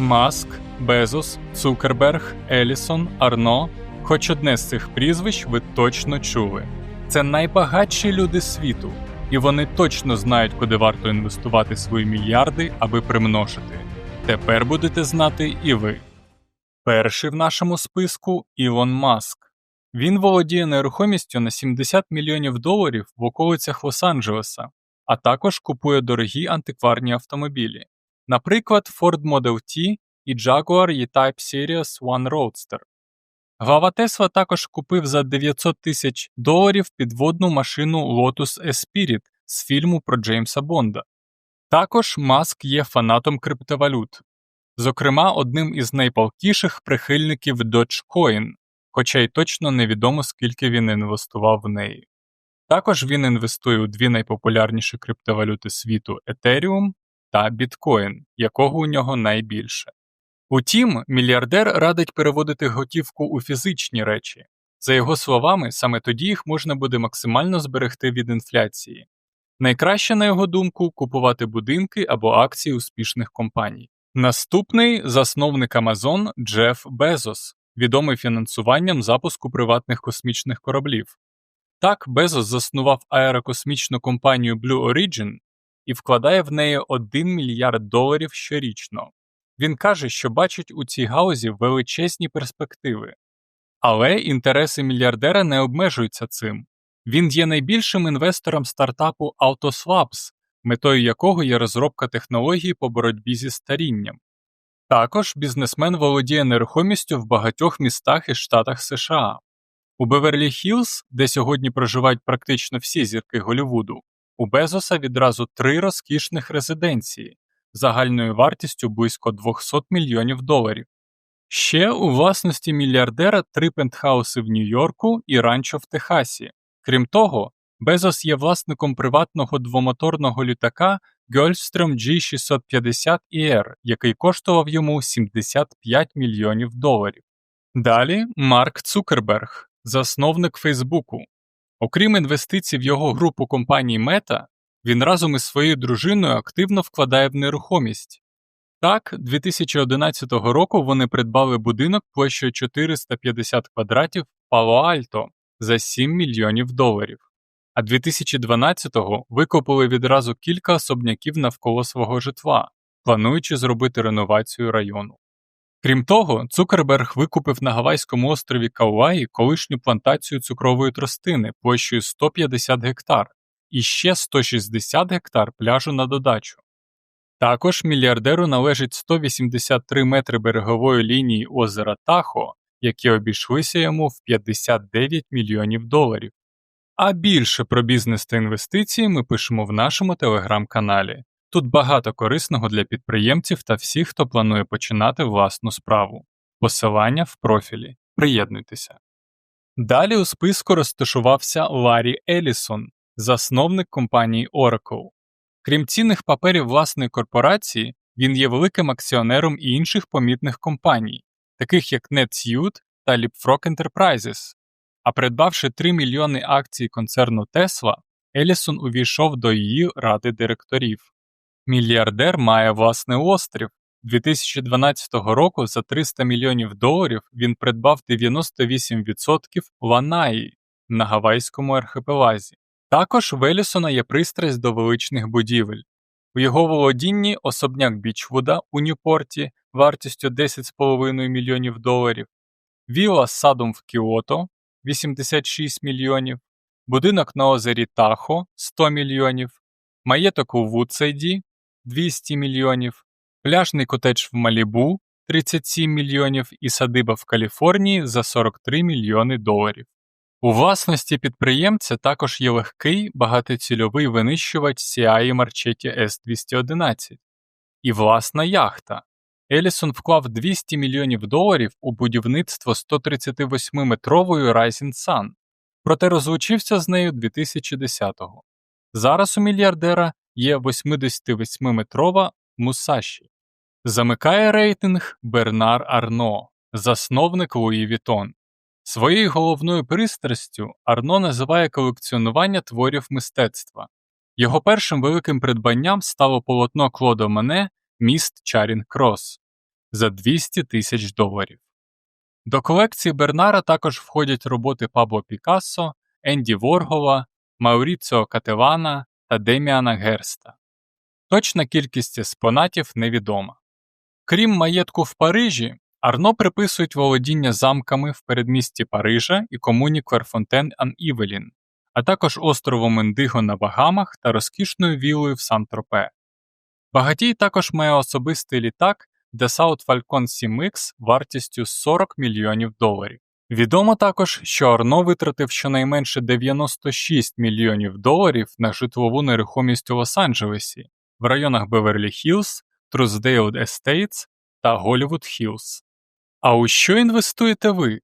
Маск, Безос, Цукерберг, Елісон, Арно. Хоч одне з цих прізвищ ви точно чули. Це найбагатші люди світу, і вони точно знають, куди варто інвестувати свої мільярди, аби примножити. Тепер будете знати і ви. Перший в нашому списку Ілон Маск. Він володіє нерухомістю на 70 мільйонів доларів в околицях Лос-Анджелеса, а також купує дорогі антикварні автомобілі, наприклад, Ford Model T і Jaguar E-Type Series One Roadster. Глава Тесла також купив за 900 тисяч доларів підводну машину Lotus Esprit з фільму про Джеймса Бонда. Також Маск є фанатом криптовалют, зокрема, одним із найпалкіших прихильників Dogecoin, хоча й точно невідомо скільки він інвестував в неї. Також він інвестує у дві найпопулярніші криптовалюти світу Ethereum та Bitcoin, якого у нього найбільше. Утім, мільярдер радить переводити готівку у фізичні речі. За його словами, саме тоді їх можна буде максимально зберегти від інфляції. Найкраще, на його думку, купувати будинки або акції успішних компаній. Наступний засновник Amazon Джеф Безос, відомий фінансуванням запуску приватних космічних кораблів. Так, Безос заснував аерокосмічну компанію Blue Origin і вкладає в неї 1 мільярд доларів щорічно. Він каже, що бачить у цій гаузі величезні перспективи. Але інтереси мільярдера не обмежуються цим. Він є найбільшим інвестором стартапу AutoSwaps, метою якого є розробка технології по боротьбі зі старінням. Також бізнесмен володіє нерухомістю в багатьох містах і штатах США. У Беверлі Хіллз, де сьогодні проживають практично всі зірки Голлівуду, у Безоса відразу три розкішних резиденції загальною вартістю близько 200 мільйонів доларів. Ще у власності мільярдера три пентхауси в Нью-Йорку і ранчо в Техасі. Крім того, Безос є власником приватного двомоторного літака Gulfstream G650ER, який коштував йому 75 мільйонів доларів. Далі Марк Цукерберг, засновник Фейсбуку. Окрім інвестицій в його групу компаній Meta, він разом із своєю дружиною активно вкладає в нерухомість. Так, 2011 року вони придбали будинок площею 450 квадратів Пало-Альто за 7 мільйонів доларів, а 2012-го викупили відразу кілька особняків навколо свого житла, плануючи зробити реновацію району. Крім того, Цукерберг викупив на Гавайському острові Кауаї колишню плантацію цукрової тростини площею 150 гектар і ще 160 гектар пляжу на додачу. Також мільярдеру належить 183 метри берегової лінії озера Тахо, які обійшлися йому в 59 мільйонів доларів. А більше про бізнес та інвестиції ми пишемо в нашому телеграм-каналі. Тут багато корисного для підприємців та всіх, хто планує починати власну справу. Посилання в профілі. Приєднуйтеся. Далі у списку розташувався Ларі Елісон, засновник компанії Oracle. Крім цінних паперів власної корпорації, він є великим акціонером і інших помітних компаній, таких як NetSuite та Leapfrog Enterprises. А придбавши 3 мільйони акцій концерну Tesla, Елісон увійшов до її ради директорів. Мільярдер має власний острів. 2012 року за 300 мільйонів доларів він придбав 98% Ланаї на Гавайському архипелазі. Також в Елісона є пристрасть до величних будівель. У його володінні особняк Бічвуда у Ньюпорті вартістю 10,5 мільйонів доларів, віла з садом в Кіото 86 мільйонів, будинок на озері Тахо 100 мільйонів, маєток у Вудсайді 200 мільйонів, пляжний котедж в Малібу 37 мільйонів і садиба в Каліфорнії за 43 мільйони доларів. У власності підприємця також є легкий багатоцільовий винищувач CI Marchetti S211 і власна яхта. Елісон вклав 200 мільйонів доларів у будівництво 138-метрової Rising Sun, проте розлучився з нею 2010-го. Зараз у мільярдера є 88-метрова Мусаші. Замикає рейтинг Бернар Арно, засновник Луї Вітон. Своєю головною пристрастю Арно називає колекціонування творів мистецтва. Його першим великим придбанням стало полотно Клодо Мене Міст Чарінг Крос. за 200 тисяч доларів. До колекції Бернара також входять роботи Пабло Пікассо, Енді Воргола, Мауріціо Катевана та Деміана Герста. Точна кількість еспонатів невідома. Крім маєтку в Парижі, Арно приписують володіння замками в передмісті Парижа і комуні Кверфонтен ан Івелін, а також островом Індиго на Багамах та розкішною вілою в Сан-Тропе. Багатій також має особистий літак Dassault Falcon 7X вартістю 40 мільйонів доларів. Відомо також, що Арно витратив щонайменше 96 мільйонів доларів на житлову нерухомість у Лос-Анджелесі в районах Беверлі-Хіллз, Труздейл Естейтс та Голлівуд Хіллз. А у що інвестуєте ви?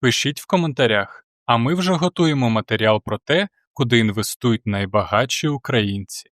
Пишіть в коментарях, а ми вже готуємо матеріал про те, куди інвестують найбагатші українці.